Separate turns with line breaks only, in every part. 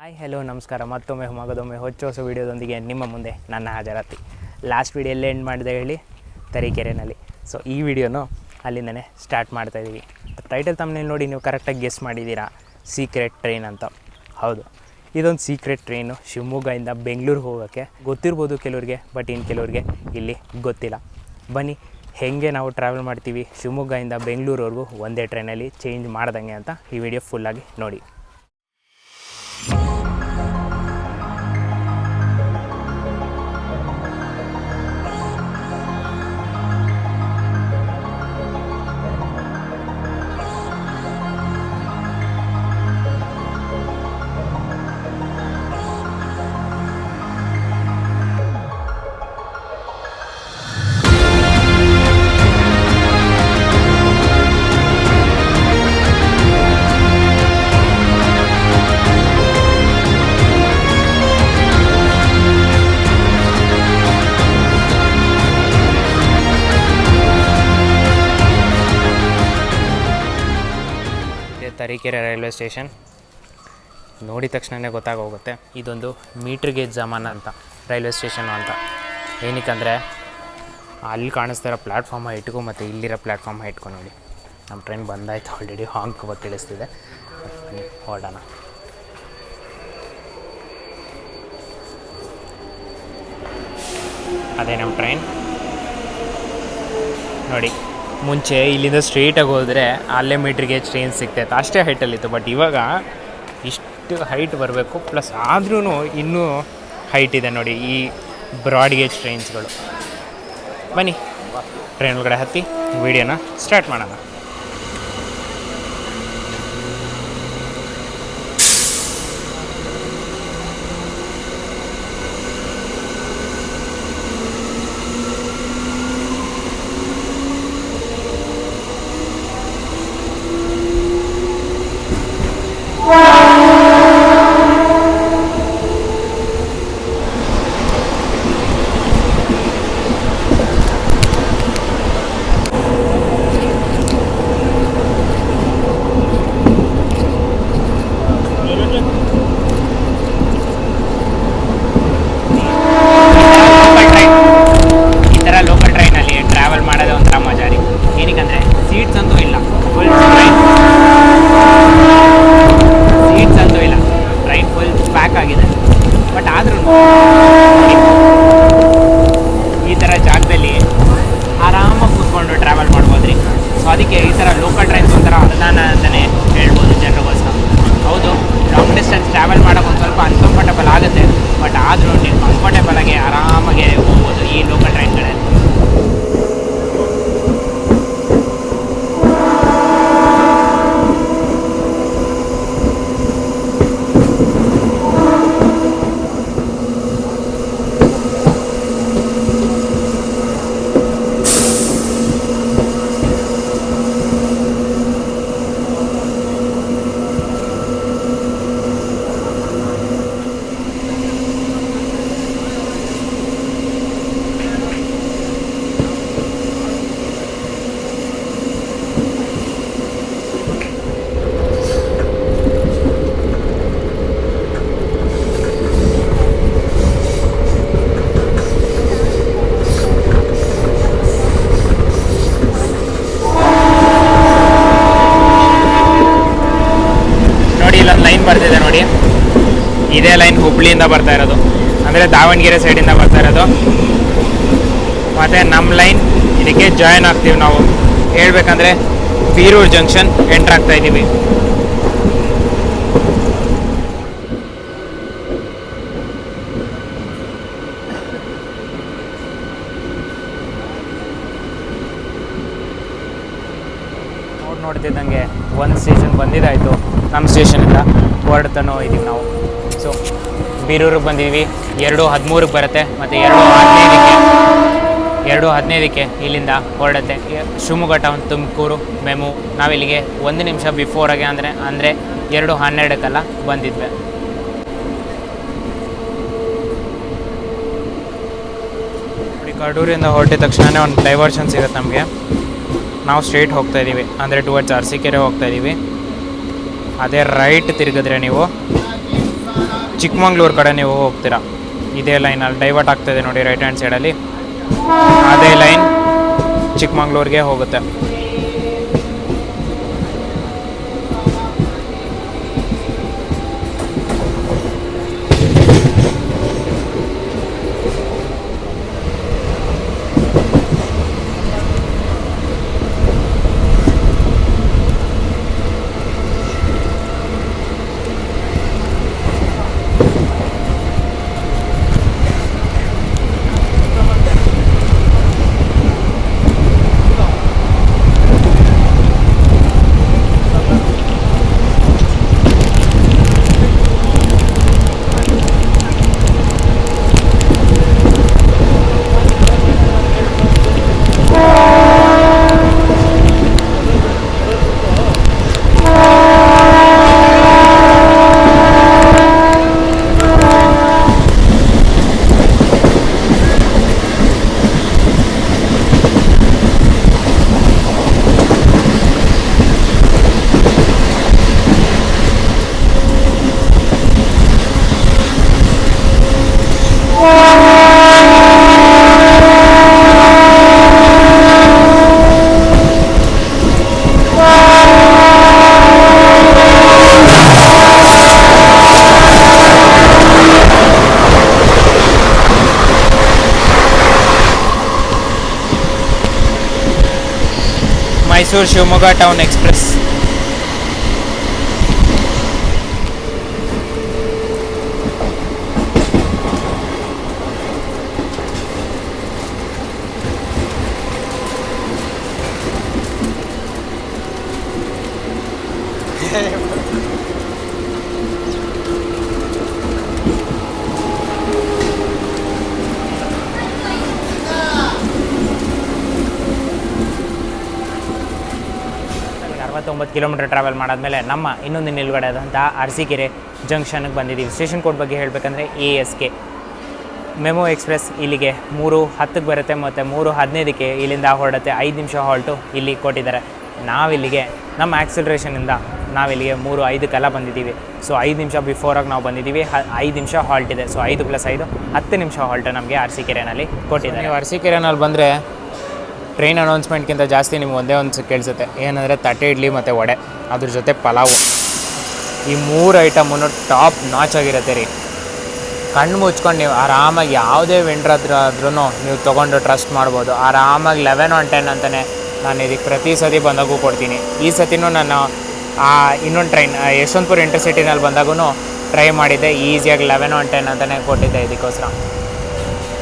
Hi hello ನಮಸ್ಕಾರ. ಮತ್ತೊಮ್ಮೆ ಮಗದೊಮ್ಮೆ ಹೊಚ್ಚ ಹೊಸ ವೀಡಿಯೋದೊಂದಿಗೆ ನಿಮ್ಮ ಮುಂದೆ ನನ್ನ ಹಾಜರಾತಿ. ಲಾಸ್ಟ್ ವೀಡಿಯೋಲ್ಲೇ ಎಂಡ್ ಮಾಡಿದೆ ಹೇಳಿ, ತರೀಕೆರೆನಲ್ಲಿ. ಸೊ ಈ ವಿಡಿಯೋನು ಅಲ್ಲಿಂದನೇ ಸ್ಟಾರ್ಟ್ ಮಾಡ್ತಾ ಇದ್ದೀವಿ ಟೈಟಲ್ ತಮ್ಮನೇಲಿ ನೋಡಿ ನೀವು ಕರೆಕ್ಟಾಗಿ ಗೆಸ್ ಮಾಡಿದ್ದೀರಾ? ಸೀಕ್ರೆಟ್ ಟ್ರೈನ್ ಅಂತ. ಹೌದು. ಇದೊಂದು ಸೀಕ್ರೆಟ್ ಟ್ರೈನು ಶಿವಮೊಗ್ಗದಿಂದ ಬೆಂಗಳೂರಿಗೆ ಹೋಗೋಕ್ಕೆ ಗೊತ್ತಿರ್ಬೋದು ಕೆಲವ್ರಿಗೆ ಬಟ್ ಇನ್ನು ಕೆಲವ್ರಿಗೆ ಇಲ್ಲಿ ಗೊತ್ತಿಲ್ಲ. ಬನ್ನಿ, ಹೇಗೆ ನಾವು ಟ್ರಾವೆಲ್ ಮಾಡ್ತೀವಿ? ಶಿವಮೊಗ್ಗದಿಂದ ಬೆಂಗಳೂರವರೆಗೂ ಒಂದೇ ಟ್ರೈನಲ್ಲಿ ಚೇಂಜ್ ಮಾಡ್ದಂಗೆ ಅಂತ ಈ ವಿಡಿಯೋ ಫುಲ್ಲಾಗಿ ನೋಡಿ. Tarikere railway station. ನೋಡಿದ ತಕ್ಷಣವೇ ಗೊತ್ತಾಗೋಗುತ್ತೆ. ಇದೊಂದು ಮೀಟ್ರ್ ಗೇಜ್ ಜಮಾನ ಅಂತ ರೈಲ್ವೆ ಸ್ಟೇಷನು ಅಂತ. ಏನಕ್ಕಂದರೆ ಅಲ್ಲಿ ಕಾಣಿಸ್ತಿರೋ ಪ್ಲ್ಯಾಟ್ಫಾರ್ಮ್ ಇಟ್ಕೊ ಮತ್ತು ಇಲ್ಲಿರೋ ಪ್ಲ್ಯಾಟ್ಫಾರ್ಮ್ ಇಟ್ಕೊ ನೋಡಿ. ನಮ್ಮ ಟ್ರೈನ್ ಬಂದಾಯ್ತು ಆಲ್ರೆಡಿ ಹಾಂಗ್ ಬಗ್ಗೆ ತಿಳಿಸ್ತಿದೆ. ಬನ್ನಿ, ಹೊರಡೋಣ ಅದೇ ನಮ್ಮ ಟ್ರೈನ್. ನೋಡಿ. ಮುಂಚೆ ಇಲ್ಲಿಂದ ಸ್ಟ್ರೇಟಾಗಿ ಹೋದರೆ ಅಲ್ಲೇ ಮೀಟ್ರಿಗೆ ಟ್ರೈನ್ ಸಿಗ್ತಾಯಿತ್ತು ಅಷ್ಟೇ ಹೈಟಲ್ಲಿತ್ತು ಬಟ್ ಇವಾಗ ಇಷ್ಟು ಹೈಟ್ ಬರಬೇಕು ಪ್ಲಸ್ ಆದ್ರೂ ಇನ್ನೂ ಹೈಟ್ ಇದೆ ನೋಡಿ ಈ ಬ್ರಾಡ್ ಗೇಜ್ ಟ್ರೈನ್ಸ್ಗಳು ಬನ್ನಿ ಟ್ರೈನ್ ಒಳಗಡೆ ಹತ್ತಿ, ವೀಡಿಯೋನ ಸ್ಟಾರ್ಟ್ ಮಾಡೋಣ. ದಾವಣಗೆರೆ ಸೈಡಿಂದ ಬರ್ತಾ ಇರೋದು. ಮತ್ತು ನಮ್ಮ ಲೈನ್ ಇದಕ್ಕೆ ಜಾಯ್ನ್ ಆಗ್ತೀವಿ ನಾವು. ಹೇಳ್ಬೇಕಂದ್ರೆ ಬೀರೂರು ಜಂಕ್ಷನ್ ಎಂಟ್ರ್ ಆಗ್ತಾ ಇದ್ದೀವಿ ನೋಡಿ ನೋಡ್ತಿದ್ದಂಗೆ ಒಂದು ಸ್ಟೇಷನ್ ಬಂದಿದ್ದಾಯಿತು ನಮ್ಮ ಸ್ಟೇಷನಿಂದ ಹೊರಡ್ತಾನೋ ಇದ್ದೀವಿ ನಾವು. ಸೊ ಬೀರೂರಿಗೆ ಬಂದಿದ್ವಿ ಎರಡು ಹದಿಮೂರಕ್ಕೆ ಬರುತ್ತೆ ಮತ್ತು ಎರಡು ಹದಿನೈದಕ್ಕೆ ಎರಡು ಹದಿನೈದಕ್ಕೆ ಇಲ್ಲಿಂದ ಹೊರಡುತ್ತೆ. Shivamogga town Tumakuru, MEMU. ನಾವಿಲ್ಲಿಗೆ ಒಂದು ನಿಮಿಷ ಬಿಫೋರಾಗೆ ಅಂದರೆ ಅಂದರೆ ಎರಡು ಹನ್ನೆರಡಕ್ಕೆಲ್ಲ ಬಂದಿದ್ವಿ. ಕಡೂರಿಂದ ಹೊರಟಿದ ತಕ್ಷಣವೇ ಒಂದು ಡೈವರ್ಷನ್ ಸಿಗುತ್ತೆ ನಮಗೆ. ನಾವು ಸ್ಟ್ರೇಟ್ ಹೋಗ್ತಾ ಇದ್ದೀವಿ ಅಂದರೆ ಟುವರ್ಡ್ಸ್ ಅರಸೀಕೆರೆ ಹೋಗ್ತಾ ಇದ್ದೀವಿ ಅದೇ ರೈಟ್ ತಿರುಗಿದ್ರೆ ನೀವು. ಚಿಕ್ಕಮಂಗ್ಳೂರು ಕಡೆ ನೀವು ಹೋಗ್ತೀರಾ? ಇದೇ ಲೈನಲ್ಲಿ ಡೈವರ್ಟ್ ಆಗ್ತಾಯಿದೆ ನೋಡಿ ರೈಟ್ ಹ್ಯಾಂಡ್ ಸೈಡಲ್ಲಿ ಅದೇ ಲೈನ್ ಚಿಕ್ಕಮಂಗ್ಳೂರಿಗೆ ಹೋಗುತ್ತೆ. Mysuru Shivamogga town express kilometer travel ಮಾಡಾದ್ಮೇಲೆ ನಮ್ಮ ಇನ್ನೊಂದು ನಿಲುಗಡೆ ಆದಂಥ ಅರಸೀಕೆರೆ ಜಂಕ್ಷನ್ಗೆ ಬಂದಿದ್ದೀವಿ. ಸ್ಟೇಷನ್ ಕೋಡ್ ಬಗ್ಗೆ ಹೇಳಬೇಕಂದ್ರೆ A S K MEMU express ಇಲ್ಲಿಗೆ ಮೂರು ಹತ್ತಕ್ಕೆ ಬರುತ್ತೆ ಮತ್ತು ಮೂರು ಹದಿನೈದಕ್ಕೆ ಇಲ್ಲಿಂದ ಹೊರಡುತ್ತೆ. ಐದು ನಿಮಿಷ ಹಾಲ್ಟು ಇಲ್ಲಿ ಕೊಟ್ಟಿದ್ದಾರೆ. ನಾವಿಲ್ಲಿಗೆ ನಮ್ಮ ಆ್ಯಕ್ಸಿಲ್ರೇಷನಿಂದ ನಾವಿಲ್ಲಿಗೆ ಮೂರು ಐದಕ್ಕೆಲ್ಲ ಬಂದಿದ್ದೀವಿ. ಸೊ ಐದು ನಿಮಿಷ ಬಿಫೋರಾಗಿ ನಾವು ಬಂದಿದ್ದೀವಿ. ಹ, ಐದು ನಿಮಿಷ ಹಾಲ್ಟ್ ಇದೆ. ಸೊ ಐದು ಪ್ಲಸ್ ಐದು, ಹತ್ತು ನಿಮಿಷ ಹಾಲ್ಟ್ ನಮಗೆ ಅರಸೀಕೆರೆನಲ್ಲಿ ಕೊಟ್ಟಿದ್ದಾರೆ. ನೀವು ಅರಸೀಕೆರೆನಲ್ಲಿ ಬಂದರೆ ಟ್ರೈನ್ ಅನೌನ್ಸ್ಮೆಂಟ್ಗಿಂತ ಜಾಸ್ತಿ ನಿಮ್ಗೆ ಒಂದೇ ಒಂದು ಕೇಳಿಸುತ್ತೆ. ಏನಂದರೆ ತಟ್ಟೆ ಇಡ್ಲಿ ಮತ್ತು ವಡೆ. ಅದ್ರ ಜೊತೆ ಪಲಾವ್. ಈ ಮೂರು ಐಟಮನ್ನು ಟಾಪ್ ನಾಚ್ ಆಗಿರುತ್ತೆ ರೀ. ಕಣ್ಣು ಮುಚ್ಕೊಂಡು ನೀವು ಆರಾಮಾಗಿ ಯಾವುದೇ ವೆಂಡ್ರ್ ಹತ್ರ ಆದ್ರೂ ನೀವು ತೊಗೊಂಡು ಟ್ರಸ್ಟ್ ಮಾಡ್ಬೋದು. ಆರಾಮಾಗಿ ಲೆವೆನ್ ಆನ್ ಟೆನ್ ಅಂತಲೇ ನಾನು ಇದಕ್ಕೆ ಪ್ರತಿ ಸತಿ ಬಂದಾಗೂ ಕೊಡ್ತೀನಿ. ಈ ಸತಿನೂ ನಾನು ಆ, ಇನ್ನೊಂದು ಟ್ರೈನ್ ಯಶವಂತಪುರ ಇಂಟರ್ಸಿಟಿನಲ್ಲಿ ಬಂದಾಗೂ ಟ್ರೈ ಮಾಡಿದ್ದೆ. ಈಸಿಯಾಗಿ ಲೆವೆನ್ ಆನ್ ಟೆನ್ ಅಂತಲೇ ಕೊಟ್ಟಿದ್ದೆ ಇದಕ್ಕೋಸ್ಕರ.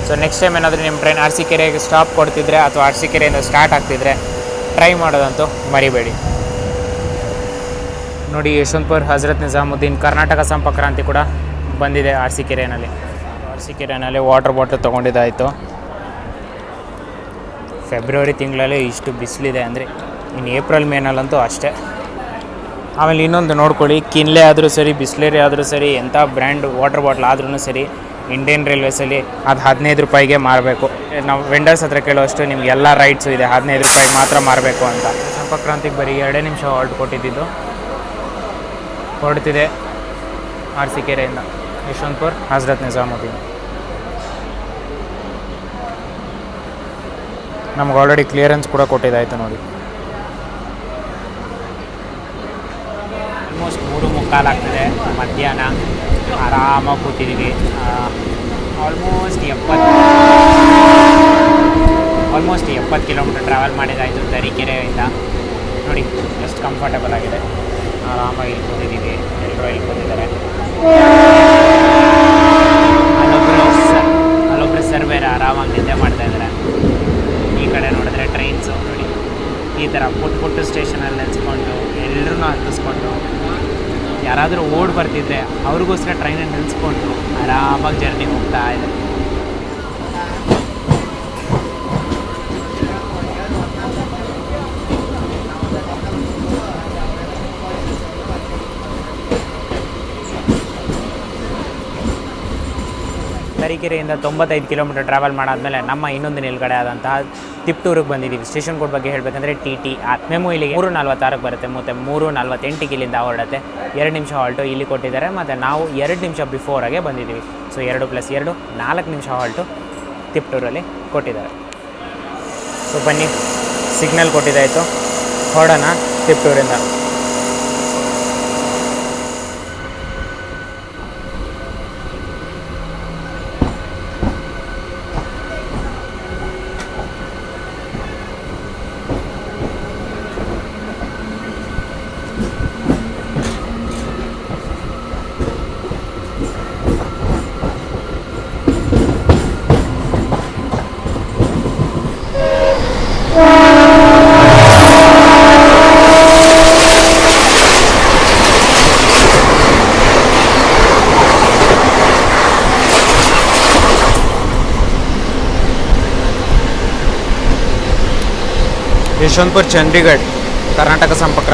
ಸೊ ನೆಕ್ಸ್ಟ್ ಟೈಮ್ ಏನಾದರೂ ನಿಮ್ಮ ಟ್ರೈನ್ ಆರ್ ಸಿ ಕೆರೆಗೆ ಸ್ಟಾಪ್ ಕೊಡ್ತಿದ್ರೆ ಅಥವಾ ಅರಸೀಕೆರೆಯಿಂದ ಸ್ಟಾರ್ಟ್ ಆಗ್ತಿದ್ರೆ ಟ್ರೈ ಮಾಡೋದಂತೂ ಮರಿಬೇಡಿ. ನೋಡಿ, ಯಶವಂತಪುರ್ ಹಜರತ್ ನಿಜಾಮುದ್ದೀನ್ ಕರ್ನಾಟಕ ಸಂಪಕ್ರಾಂತಿ ಕ್ರಾಂತಿ ಕೂಡ ಬಂದಿದೆ ಆರ್ ಸಿ ಕೆರೆಯಲ್ಲಿ ಆರ್ ಸಿ ಕೆರೆಯಲ್ಲಿ ವಾಟರ್ ಬಾಟಲ್ ತೊಗೊಂಡಿದ್ದಾಯಿತು. ಫೆಬ್ರವರಿ ತಿಂಗಳಲ್ಲಿ ಇಷ್ಟು ಬಿಸಿಲಿದೆ ಅಂದರೆ ಇನ್ನು ಏಪ್ರಿಲ್ ಮೇನಲ್ಲಂತೂ ಅಷ್ಟೇ. ಆಮೇಲೆ ಇನ್ನೊಂದು ನೋಡ್ಕೊಳ್ಳಿ, ಕಿನ್ಲೆ ಆದರೂ ಸರಿ, ಬಿಸ್ಲೇರಿ ಆದರೂ ಸರಿ, ಎಂಥ ಬ್ರ್ಯಾಂಡ್ ವಾಟರ್ ಬಾಟ್ಲ್ ಆದ್ರೂ ಸರಿ ಇಂಡಿಯನ್ ರೈಲ್ವೇಸಲ್ಲಿ ಅದು ಹದಿನೈದು ರೂಪಾಯಿಗೆ ಮಾರಬೇಕು. ನಾವು ವೆಂಡರ್ಸ್ ಹತ್ರ ಕೇಳುವಷ್ಟು ನಿಮ್ಗೆ ಎಲ್ಲ ರೈಟ್ಸು ಇದೆ, ಹದಿನೈದು ರೂಪಾಯಿ ಮಾತ್ರ ಮಾರಬೇಕು ಅಂತ. ಸಂಪಕ್ರಾಂತಿಗೆ ಕ್ರಾಂತಿಗೆ ಬರೀ ಎರಡೇ ನಿಮಿಷ ಹಾಲ್ಟ್ ಕೊಟ್ಟಿದ್ದು. ಹೊರಡ್ತಿದೆ ಕೆರೆಯಿಂದ. ಯಶವಂತಪುರ್, ಹಜರತ್ ನಿಜಾಮುದ್ದೀನ್. ನಮ್ಗೆ ಆಲ್ರೆಡಿ ಕ್ಲಿಯರೆನ್ಸ್ ಕೂಡ ಕೊಟ್ಟಿದ್ದಾಯ್ತು ನೋಡಿ. ಆಲ್ಮೋಸ್ಟ್ ಮೂರು ಮುಕ್ಕಾಲು ಆಗ್ತದೆ ಮಧ್ಯಾಹ್ನ ಆರಾಮಾಗಿ ಕೂತಿದ್ದೀವಿ. ಆಲ್ಮೋಸ್ಟ್ ಎಪ್ಪತ್ತು ಆಲ್ಮೋಸ್ಟ್ ಎಪ್ಪತ್ತು ಕಿಲೋಮೀಟರ್ ಟ್ರಾವೆಲ್ ಮಾಡಿದಾಯಿತು ತರೀಕೆರೆಯಿಂದ. ನೋಡಿ ಎಷ್ಟು ಕಂಫರ್ಟಬಲ್ ಆಗಿದೆ. ಆರಾಮಾಗಿ ಇಲ್ಲಿ ಕೂತಿದ್ದೀವಿ ಎಲ್ಲರೂ ಇಲ್ಲಿ ಕೂತಿದ್ದಾರೆ ಬರ್ತಿದ್ರೆ ಅವ್ರಿಗೋಸ್ಕರ ಟ್ರೈನಲ್ಲಿ ನಿಲ್ಲಿಸ್ಕೊಂಡು ಆರಾಮಾಗಿ ಜರ್ನಿ ಹೋಗ್ತಾ ಇದೆ ತರೀಕೆರೆಯಿಂದ ತೊಂಬತ್ತೈದು ಕಿಲೋಮೀಟರ್ ಟ್ರಾವೆಲ್ ಮಾಡಾದ್ಮೇಲೆ ನಮ್ಮ ಇನ್ನೊಂದು ನಿಲ್ಗಡೆ ಆದಂತಹ ತಿಪ್ಟೂರಿಗೆ ಬಂದಿದ್ದೀವಿ. ಸ್ಟೇಷನ್ ಕೋಡ್ ಬಗ್ಗೆ ಹೇಳಬೇಕಂದ್ರೆ ಟಿ ಟಿ ಆರ್ ಮೆಮು ಇಲ್ಲಿಗೆ ಮೂರು ನಲ್ವತ್ತಾರಕ್ಕೆ ಬರುತ್ತೆ. ಮತ್ತು ಮೂರು ನಲ್ವತ್ತೆಂಟಿಗೆ ಇಲ್ಲಿಂದ ಹೊರಡುತ್ತೆ. ಎರಡು ನಿಮಿಷ ಹಾಲ್ಟು ಇಲ್ಲಿ ಕೊಟ್ಟಿದ್ದಾರೆ. ಮತ್ತು ನಾವು ಎರಡು ನಿಮಿಷ ಬಿಫೋರಾಗೆ ಬಂದಿದ್ದೀವಿ. ಸೊ ಎರಡು ಪ್ಲಸ್ ಎರಡು, ನಾಲ್ಕು ನಿಮಿಷ ಹಾಲ್ಟು ತಿಪ್ಟೂರಲ್ಲಿ ಕೊಟ್ಟಿದ್ದಾರೆ. ಸೊ ಬನ್ನಿ. ಸಿಗ್ನಲ್ ಕೊಟ್ಟಿದ್ದಾಯಿತು. ಹೊರಡೋಣ ತಿಪ್ಟೂರಿಂದ. ಯಶವಂತಪುರ ಚಂಡೀಗಢ ಕರ್ನಾಟಕ ಸಂಪರ್ಕ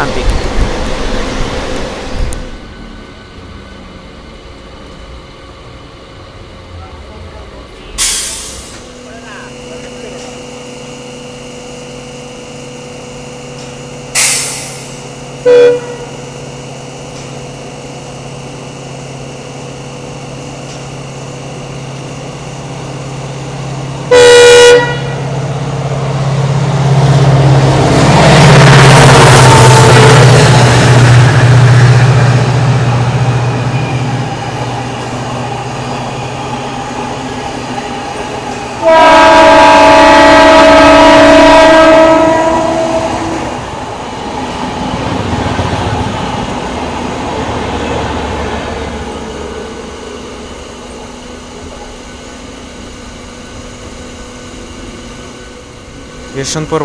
ಕ್ರಾಂತಿ ಯಶವಂತಪುರ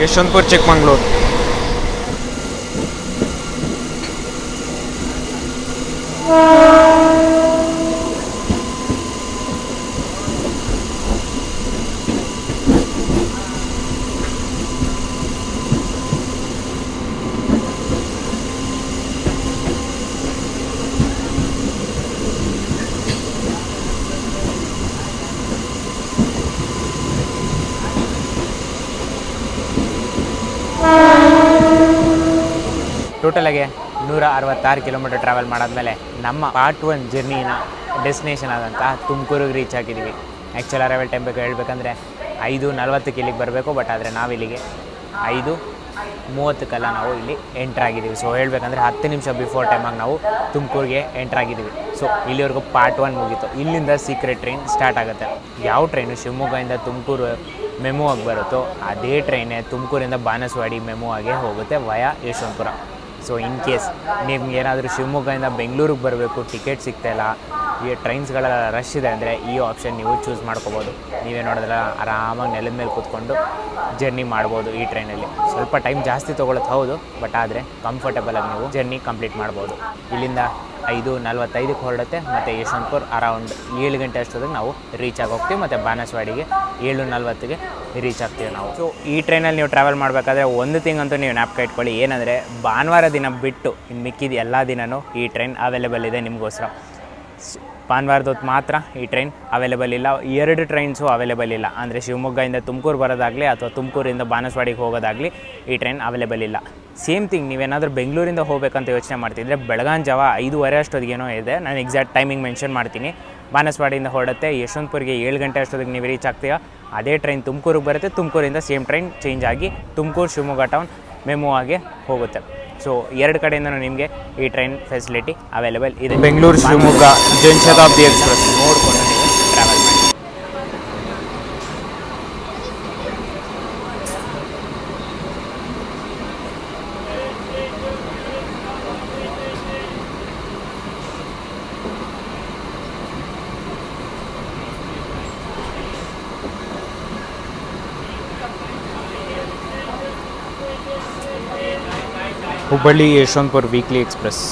ವಾಸ್ಕೋ ಯಶವಂತಪುರ ಚಿಕ್ಕಮಂಗ್ಳೂರು ಟೋಟಲಾಗೆ ನೂರ ಅರವತ್ತಾರು ಕಿಲೋಮೀಟರ್ ಟ್ರಾವೆಲ್ ಮಾಡಾದ್ಮೇಲೆ ನಮ್ಮ ಪಾರ್ಟ್ ಒನ್ ಜರ್ನಿನ ಡೆಸ್ಟಿನೇಷನ್ ಆದಂತಹ ತುಮಕೂರಿಗೆ ರೀಚ್ ಆಗಿದ್ದೀವಿ. ಆ್ಯಕ್ಚುಲ್ ಅರೈವಲ್ ಟೈಮ್ ಬೇಕು ಹೇಳಬೇಕಂದ್ರೆ ಐದು ನಲವತ್ತಕ್ಕೆ ಇಲ್ಲಿಗೆ ಬರಬೇಕು ಬಟ್ ಆದರೆ ನಾವಿಲ್ಲಿಗೆ ಐದು ಮೂವತ್ತಕ್ಕೆಲ್ಲ ನಾವು ಇಲ್ಲಿ ಎಂಟ್ರ್ ಆಗಿದ್ದೀವಿ. ಸೊ ಹೇಳಬೇಕಂದ್ರೆ ಹತ್ತು ನಿಮಿಷ ಬಿಫೋರ್ ಟೈಮಾಗಿ ನಾವು ತುಮಕೂರಿಗೆ ಎಂಟ್ರ್ ಆಗಿದ್ದೀವಿ. ಸೊ ಇಲ್ಲಿವರೆಗೂ ಪಾರ್ಟ್ ಒನ್ ಮುಗೀತು. ಇಲ್ಲಿಂದ ಸೀಕ್ರೆಟ್ ಟ್ರೈನ್ ಸ್ಟಾರ್ಟ್ ಆಗುತ್ತೆ. ಯಾವ ಟ್ರೈನು ಶಿವಮೊಗ್ಗದಿಂದ ತುಮಕೂರು ಮೆಮೋ ಆಗಿ ಬರುತ್ತೋ, ಅದೇ ಟ್ರೈನೇ ತುಮಕೂರಿಂದ ಬಾನಸವಾಡಿ ಮೆಮೋ ಆಗಿ ಹೋಗುತ್ತೆ via Yeshwantpur. So in case ನಿಮ್ಗೆ ಏನಾದರೂ ಶಿವಮೊಗ್ಗದಿಂದ ಬೆಂಗಳೂರಿಗೆ ಬರಬೇಕು ಟಿಕೆಟ್ ಸಿಗ್ತಾಯಿಲ್ಲ ಈ ಟ್ರೈನ್ಸ್ಗಳ ರಶ್ ಇದೆ ಅಂದರೆ ಈ ಆಪ್ಷನ್ ನೀವು ಚೂಸ್ ಮಾಡ್ಕೋಬೋದು. ನೀವೇ ನೋಡಿದ್ರೆ ಆರಾಮಾಗಿ ನೆಲದ ಮೇಲೆ ಕೂತ್ಕೊಂಡು ಜರ್ನಿ ಮಾಡ್ಬೋದು ಈ ಟ್ರೈನಲ್ಲಿ ಸ್ವಲ್ಪ ಟೈಮ್ ಜಾಸ್ತಿ ತೊಗೊಳಕ್ಕೆ ಹೌದು ಬಟ್ ಆದರೆ ಕಂಫರ್ಟಬಲಾಗಿ ನೀವು ಜರ್ನಿ ಕಂಪ್ಲೀಟ್ ಮಾಡ್ಬೋದು. ಇಲ್ಲಿಂದ ಐದು ನಲ್ವತ್ತೈದಕ್ಕೆ ಹೊರಡುತ್ತೆ. ಮತ್ತು ಯಶವಂತಪುರ ಅರೌಂಡ್ ಏಳು ಗಂಟೆ ಅಷ್ಟೊತ್ತಿಗೆ ನಾವು ರೀಚ್ ಆಗಿ ಹೋಗ್ತೀವಿ. ಮತ್ತು ಬಾನಸವಾಡಿಗೆ ಏಳು ನಲ್ವತ್ತಿಗೆ ರೀಚ್ ಆಗ್ತೀವಿ ನಾವು. ಸೊ ಈ ಟ್ರೈನಲ್ಲಿ ನೀವು ಟ್ರಾವೆಲ್ ಮಾಡಬೇಕಾದ್ರೆ ಒಂದು ತಿಂಗ್ ಅಂತೂ ನೀವು ನ್ಯಾಪ್ಕ ಇಟ್ಕೊಳ್ಳಿ. ಏನಂದರೆ, ಭಾನುವಾರ ದಿನ ಬಿಟ್ಟು ಇನ್ನು ಮಿಕ್ಕಿದ ಎಲ್ಲ ದಿನವೂ ಈ ಟ್ರೈನ್ ಅವೈಲೇಬಲ್ ಇದೆ ನಿಮಗೋಸ್ಕರ. ಭಾನುವಾರದ ಹೊತ್ತು ಮಾತ್ರ ಈ ಟ್ರೈನ್ ಅವೈಲೇಬಲ್ ಇಲ್ಲ. ಎರಡು ಟ್ರೈನ್ಸು ಅವೈಲೇಬಲ್ ಇಲ್ಲ. ಅಂದರೆ ಶಿವಮೊಗ್ಗದಿಂದ ತುಮಕೂರು ಬರೋದಾಗಲಿ ಅಥವಾ ತುಮಕೂರಿಂದ ಬಾನಸವಾಡಿಗೆ ಹೋಗೋದಾಗಲಿ ಈ ಟ್ರೈನ್ ಅವೈಲೇಬಲ್ ಇಲ್ಲ. ಸೇಮ್ ಥಿಂಗ್ ನೀವೇನಾದರೂ ಬೆಂಗಳೂರಿಂದ ಹೋಗಬೇಕಂತ ಯೋಚನೆ ಮಾಡ್ತಿದ್ರೆ ಬೆಳಗಾನ್ ಜಾವ ಐದೂವರೆ ಅಷ್ಟೊತ್ತಿಗೇನೋ ಇದೆ. ನಾನು ಎಕ್ಸಾಕ್ಟ್ ಟೈಮಿಂಗ್ ಮೆನ್ಷನ್ ಮಾಡ್ತೀನಿ. ಬಾನಸವಾಡಿಯಿಂದ ಹೊರಡುತ್ತೆ. ಯಶವಂತಪುರಿಗೆ ಏಳು ಗಂಟೆ ಅಷ್ಟೊತ್ತಿಗೆ ನೀವು ರೀಚ್ ಆಗ್ತೀಯ ಅದೇ ಟ್ರೈನ್ ತುಮಕೂರಿಗೆ ಬರುತ್ತೆ. ತುಮಕೂರಿಂದ ಸೇಮ್ ಟ್ರೈನ್ ಚೇಂಜ್ ಆಗಿ ತುಮಕೂರು ಶಿವಮೊಗ್ಗ ಟೌನ್ ಮೆಮು ಆಗಿ ಹೋಗುತ್ತೆ. ಸೊ ಎರಡು ಕಡೆಯಿಂದ ನಿಮಗೆ ಈ ಟ್ರೈನ್ ಫೆಸಿಲಿಟಿ ಅವೈಲೇಬಲ್ ಇದೆ. ಬೆಂಗಳೂರು ಶಿವಮೊಗ್ಗ ಜನಶತಾಬ್ದಿ ಎಕ್ಸ್ಪ್ರೆಸ್ ನೋಡಿಕೊಂಡು ನೀವು ಟ್ರಾವೆಲ್ ಮಾಡಿ Hubballi Yeshwantpur weekly express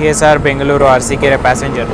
K S R Bengaluru Arsikere passenger